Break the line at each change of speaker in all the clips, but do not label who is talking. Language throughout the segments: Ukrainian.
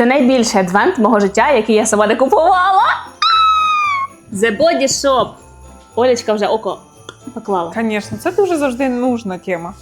Це найбільший адвент мого життя, який я сама не купувала. The Body Shop. Олечка вже око поклала.
Звісно, це дуже завжди нужна тема.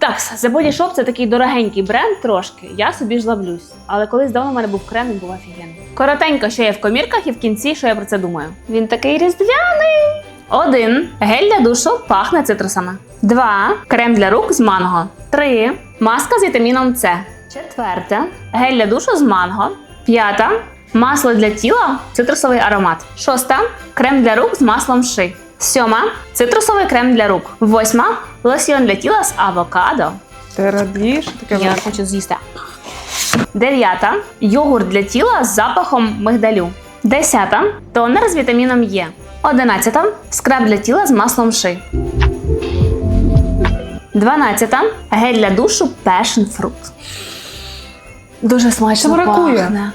Так, The Body Shop це такий дорогенький бренд трошки. Я собі ж ловлюсь. Але колись давно в мене був крем, він був офігенний. Коротенько, що є в комірках, і в кінці, що я про це думаю. Він такий різдвяний. Один. Гель для душу пахне цитрусами. Два. Крем для рук з манго. Три. Маска з вітаміном С. Четверте. Гель для душу з манго. П'ята. Масло для тіла, цитрусовий аромат. Шоста. Крем для рук з маслом ши. Сьома. Цитрусовий крем для рук. Восьма. Лосьйон для тіла з авокадо.
Ти радієш? Таке
Я хочу з'їсти. Дев'ята. Йогурт для тіла з запахом мигдалю. Десята. Тонер з вітаміном Е. Одинадцята. Скраб для тіла з маслом ши. Дванадцята. Гель для душу Passion Fruit. Дуже смачно
Це
пахне.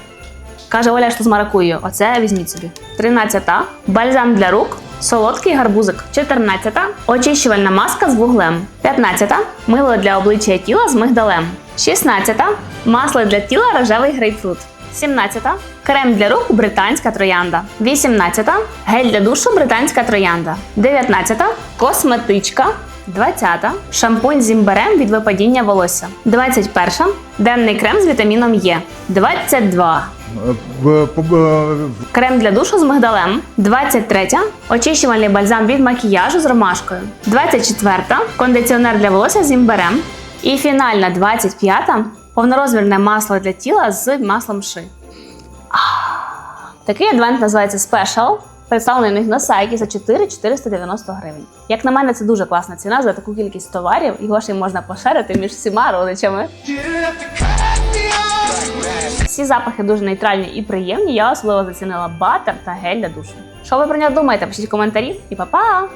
Каже Оля, що з маракуєю. Оце візьміть собі. Тринадцята. Бальзам для рук. Солодкий гарбузик. 14. Очищувальна маска з вуглем. 15. Мило для обличчя і тіла з мигдалем. 16. Масло для тіла рожевий грейпфрут. 17. Крем для рук британська троянда. 18. Гель для душу британська троянда. 19. Косметичка. 20. Шампунь з імбирем від випадіння волосся. 21. Денний крем з вітаміном Е. 22.
Б- п- б-
Крем для душу з мигдалем. 23. Очищувальний бальзам від макіяжу з ромашкою. 24. Кондиціонер для волосся з імбирем. І фінальна 25. Повнорозмірне масло для тіла з маслом ши. Такий адвент називається Special. Представлений у них на сайті за 4 490 гривень. Як на мене, це дуже класна ціна за таку кількість товарів, і й можна поширити між всіма родичами. Всі запахи дуже нейтральні і приємні. Я особливо зацінила батер та гель для душу. Що ви про нього думаєте? Пишіть коментарі і па-па!